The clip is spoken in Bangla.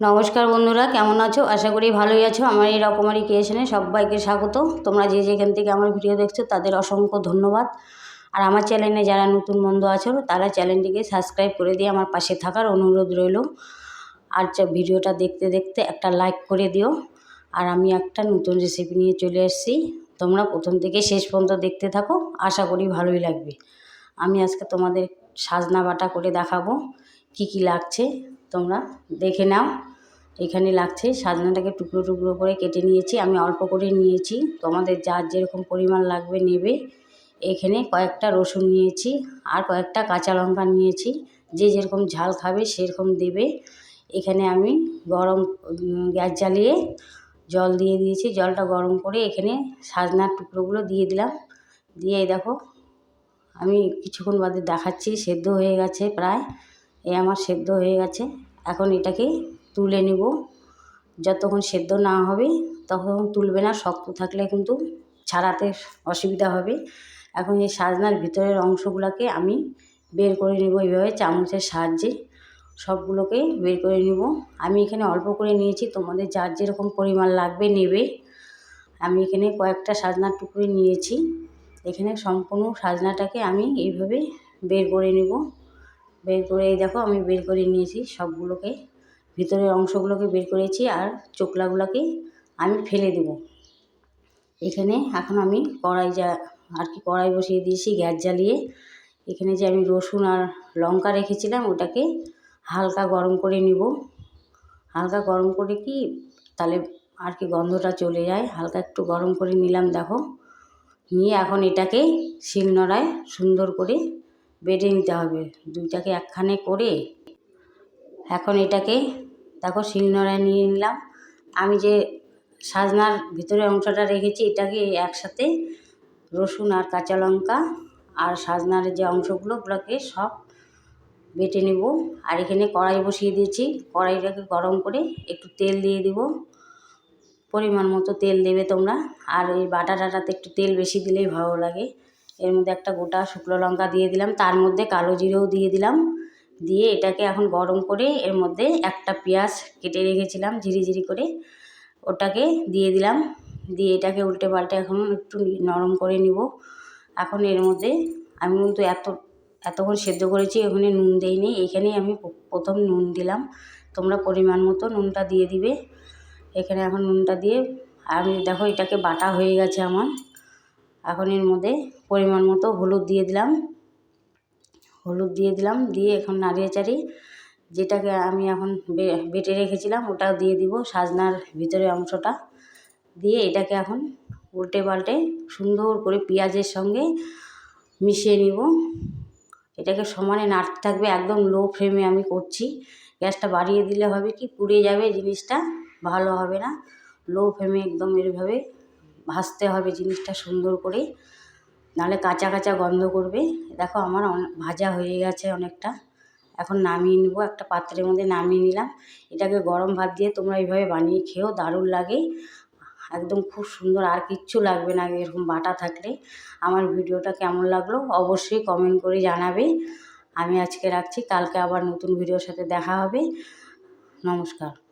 নমস্কার বন্ধুরা, কেমন আছো? আশা করি ভালোই আছো। আমার এই রকমারি ক্রিয়েশনে সবাইকে স্বাগত। তোমরা যে যেখান থেকে আমার ভিডিও দেখছ, তাদের অসংখ্য ধন্যবাদ। আর আমার চ্যানেলে যারা নতুন বন্ধু আছো, তারা চ্যানেলটিকে সাবস্ক্রাইব করে দিয়ে আমার পাশে থাকার অনুরোধ রইল। আর ভিডিওটা দেখতে দেখতে একটা লাইক করে দিও। আর আমি একটা নতুন রেসিপি নিয়ে চলে এসেছি। তোমরা প্রথম থেকে শেষ পর্যন্ত দেখতে থাকো। আশা করি ভালোই লাগবে। আমি আজকে তোমাদের সাজনা বাটা করে দেখাবো। কি কি লাগছে? তোমরা দেখে নাও। এখানে লাগছে সাজনাটাকে টুকরো টুকরো করে কেটে নিয়েছি। আমি অল্প করে নিয়েছি। তোমাদের যার যেরকম পরিমাণ লাগবে নেবে। এখানে কয়েকটা রসুন নিয়েছি আর কয়েকটা কাঁচা লঙ্কা নিয়েছি। যে যেরকম ঝাল খাবে সেরকম দেবে। এখানে আমি গরম গ্যাস জ্বালিয়ে জল দিয়ে দিয়েছি। জলটা গরম করে এখানে সাজনার টুকরোগুলো দিয়ে দিলাম। দিয়ে দেখো, আমি কিছুক্ষণ বাদে দেখাচ্ছি। সেদ্ধ হয়ে গেছে প্রায়। এ আমার সেদ্ধ হয়ে গেছে। এখন এটাকে তুলে নেব। যতক্ষণ সেদ্ধ না হবে, ততক্ষণ তুলবে না, শক্ত থাকলে কিন্তু ছাড়াতে অসুবিধা হবে। এখন এই সাজনার ভিতরের অংশগুলোকে আমি বের করে নেব এইভাবে চামচের সাহায্যে। সবগুলোকে বের করে নেব। আমি এখানে অল্প করে নিয়েছি, তোমাদের যার যেরকম পরিমাণ লাগবে নেবে। আমি এখানে কয়েকটা সাজনার টুকরো নিয়েছি। এখানে সম্পূর্ণ সাজনাটাকে আমি এইভাবে বের করে নেব। বের করে দেখো আমি বের করে নিয়েছি সবগুলোকে। ভিতরের অংশগুলোকে বের করেছি আর চোকলাগুলোকে আমি ফেলে দেব। এখানে এখন আমি কড়াই যা, আর কি কড়াই বসিয়ে দিয়েছি, গ্যাস জ্বালিয়ে। এখানে যে আমি রসুন আর লঙ্কা রেখেছিলাম, ওটাকে হালকা গরম করে নিব। হালকা গরম করে কি, তাহলে আর কি গন্ধটা চলে যায়। হালকা একটু গরম করে নিলাম, দেখো। নিয়ে এখন এটাকে শিলনোড়ায় সুন্দর করে বেটে নিতে হবে। দুইটাকে একখানে করে এখন এটাকে দেখো শিলনোড়ায় নিয়ে নিলাম। আমি যে সাজনার ভিতরে অংশটা রেখেছি, এটাকে একসাথে রসুন আর কাঁচা লঙ্কা আর সাজনার যে অংশগুলো, ওগুলোকে সব বেটে নেব। আর এখানে কড়াই বসিয়ে দিয়েছি। কড়াইটাকে গরম করে একটু তেল দিয়ে দিব। পরিমাণ মতো তেল দেবে তোমরা। আর এই বাটা একটু তেল বেশি দিলেই ভালো লাগে। এর মধ্যে একটা গোটা শুকনো লঙ্কা দিয়ে দিলাম, তার মধ্যে কালো জিরেও দিয়ে দিলাম। দিয়ে এটাকে এখন গরম করে এর মধ্যে একটা পেঁয়াজ কেটে রেখেছিলাম ঝিরি ঝিরি করে, ওটাকে দিয়ে দিলাম। দিয়ে এটাকে উল্টে পাল্টে এখন একটু নরম করে নিব। এখন এর মধ্যে আমি কিন্তু এত, এতক্ষণ সেদ্ধ করেছি, ওখানে নুন দিইনি এইখানেই আমি প্রথম নুন দিলাম। তোমরা পরিমাণ মতো নুনটা দিয়ে দিবে। এখানে এখন নুনটা দিয়ে আমি দেখো এটাকে বাটা হয়ে গেছে আমার। এখন এর মধ্যে পরিমাণ মতো হলুদ দিয়ে দিলাম। হলুদ দিয়ে দিলাম, দিয়ে এখন নাড়িয়ে চাড়িয়ে যেটাকে আমি এখন বেটে রেখেছিলাম ওটাও দিয়ে দিব সাজনার ভিতরের অংশটা। দিয়ে এটাকে এখন উল্টে পাল্টে সুন্দর করে পেঁয়াজের সঙ্গে মিশিয়ে নিব। এটাকে সমানে নাড়তে থাকবে একদম লো ফ্লেমে আমি করছি। গ্যাসটা বাড়িয়ে দিলে হবে কি পুড়ে যাবে জিনিসটা, ভালো হবে না। লো ফ্লেমে একদম এরভাবে ভাজতে হবে জিনিসটা সুন্দর করে, নাহলে কাঁচা কাঁচা গন্ধ করবে। দেখো আমার ভাজা হয়ে গেছে অনেকটা। এখন নামিয়ে নেব, একটা পাত্রের মধ্যে নামিয়ে নিলাম। এটাকে গরম ভাত দিয়ে তোমরা এইভাবে বানিয়ে খেয়েও দারুণ লাগে। একদম খুব সুন্দর, আর কিচ্ছু লাগবে না এরকম বাটা থাকলে। আমার ভিডিওটা কেমন লাগল অবশ্যই কমেন্ট করে জানাবে। আমি আজকে রাখছি, কালকে আবার নতুন ভিডিওর সাথে দেখা হবে। নমস্কার।